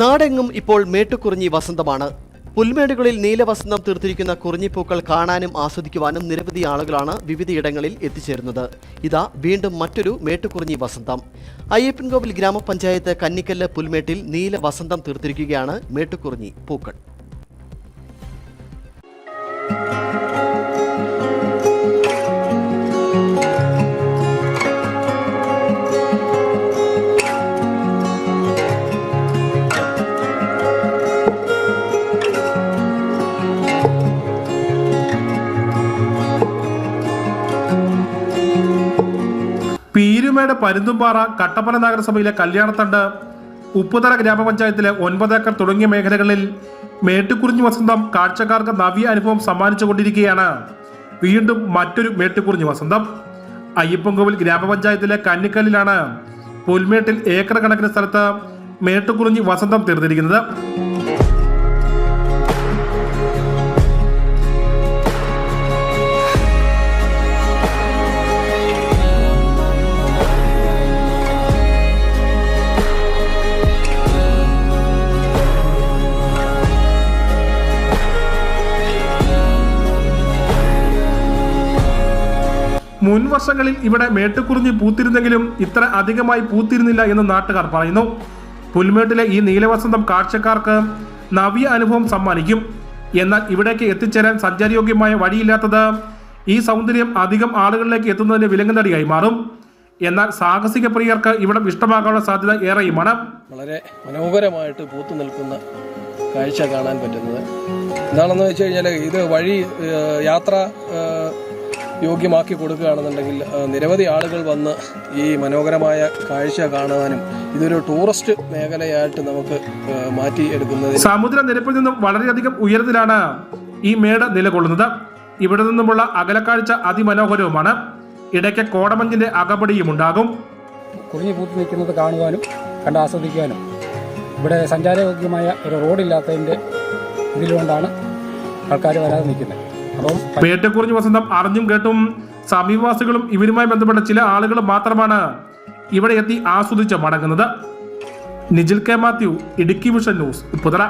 നാടെങ്ങും ഇപ്പോൾ മേട്ടുകുറിഞ്ഞി വസന്തമാണ്. പുൽമേടുകളിൽ നീലവസന്തം തീർത്തിരിക്കുന്ന കുറിഞ്ഞിപ്പൂക്കൾ കാണാനും ആസ്വദിക്കുവാനും നിരവധി ആളുകളാണ് വിവിധയിടങ്ങളിൽ എത്തിച്ചേരുന്നത്. ഇതാ വീണ്ടും മറ്റൊരു മേട്ടുകുറിഞ്ഞി വസന്തം. അയ്യപ്പൻകോവിൽ ഗ്രാമപഞ്ചായത്ത് കന്നിക്കല്ല് പുൽമേട്ടിൽ നീലവസന്തം തീർത്തിരിക്കുകയാണ് മേട്ടുകുറിഞ്ഞി പൂക്കൾ. പീരുമേട് പരുന്തുംപാറ കട്ടപ്പന നഗരസഭയിലെ കല്യാണത്തണ്ട് ഉപ്പുതറ ഗ്രാമപഞ്ചായത്തിലെ ഒൻപത് ഏക്കർ തുടങ്ങിയ മേഖലകളിൽ മേട്ടുക്കുറിഞ്ഞു വസന്തം കാഴ്ചക്കാർക്ക് നവ്യ അനുഭവം സമ്മാനിച്ചുകൊണ്ടിരിക്കുകയാണ്. വീണ്ടും മറ്റൊരു മേട്ടുക്കുറിഞ്ഞു വസന്തം. അയ്യപ്പൻകോവിൽ ഗ്രാമപഞ്ചായത്തിലെ കന്നിക്കല്ലിലാണ് പുൽമേട്ടിൽ ഏക്കർ കണക്കിന് സ്ഥലത്ത് മേട്ടുക്കുറിഞ്ഞു വസന്തം തീർന്നിരിക്കുന്നത്. മുൻ വർഷങ്ങളിൽ ഇവിടെ മേട്ടുക്കുറിഞ്ഞി പൂത്തിരുന്നെങ്കിലും ഇത്ര അധികമായി പൂത്തിരുന്നില്ല എന്ന് നാട്ടുകാർ പറയുന്നു. പുൽമേട്ടിലെ ഈ നീലവസന്തം കാഴ്ചക്കാർക്ക് നവ്യ അനുഭവം സമ്മാനിക്കും. എന്നാൽ ഇവിടേക്ക് എത്തിച്ചേരാൻ സഞ്ചാരയോഗ്യമായ വഴിയില്ലാത്തത് ഈ സൗന്ദര്യം അധികം ആളുകളിലേക്ക് എത്തുന്നതിന് വിലങ്ങുതടിയായി മാറും. എന്നാൽ സാഹസിക പ്രിയർക്ക് ഇവിടം ഇഷ്ടമാകാനുള്ള സാധ്യത ഏറെയുമാണ്. വളരെ മനോഹരമായിട്ട് പൂത്തു നിൽക്കുന്ന കാഴ്ച കാണാൻ പറ്റുന്നത്. എന്താണെന്ന് വെച്ച് കഴിഞ്ഞാൽ ഇത് വഴി യാത്ര യോഗ്യമാക്കി കൊടുക്കുകയാണെന്നുണ്ടെങ്കിൽ നിരവധി ആളുകൾ വന്ന് ഈ മനോഹരമായ കാഴ്ച കാണുവാനും ഇതൊരു ടൂറിസ്റ്റ് മേഖലയായിട്ട് നമുക്ക് മാറ്റിയെടുക്കുന്നത് സമുദ്രനിരപ്പിൽ നിന്നും വളരെയധികം ഉയരത്തിലാണ് ഈ മേട നിലകൊള്ളുന്നത്. ഇവിടെ നിന്നുമുള്ള അകലക്കാഴ്ച അതിമനോഹരവുമാണ്. ഇടയ്ക്ക് കോടമഞ്ഞിന്റെ അകപടിയും ഉണ്ടാകും. കുറഞ്ഞു പൂത്തി നിൽക്കുന്നത് കാണുവാനും കണ്ട് ആസ്വദിക്കാനും ഇവിടെ സഞ്ചാരയോഗ്യമായ ഒരു റോഡില്ലാത്തതിന്റെ ഇതിലുകൊണ്ടാണ് ആൾക്കാർ വരാതെ നിൽക്കുന്നത്. അപ്പം പേട്ടക്കുറിഞ്ഞ് വസന്തം അറിഞ്ഞും കേട്ടും സമീപവാസികളും ഇവരുമായി ബന്ധപ്പെട്ട ചില ആളുകൾ മാത്രമാണ് ഇവിടെ എത്തി ആസ്വദിച്ച് മടങ്ങുന്നത്. Nijil K Mathew Idukki vision news Upputhara.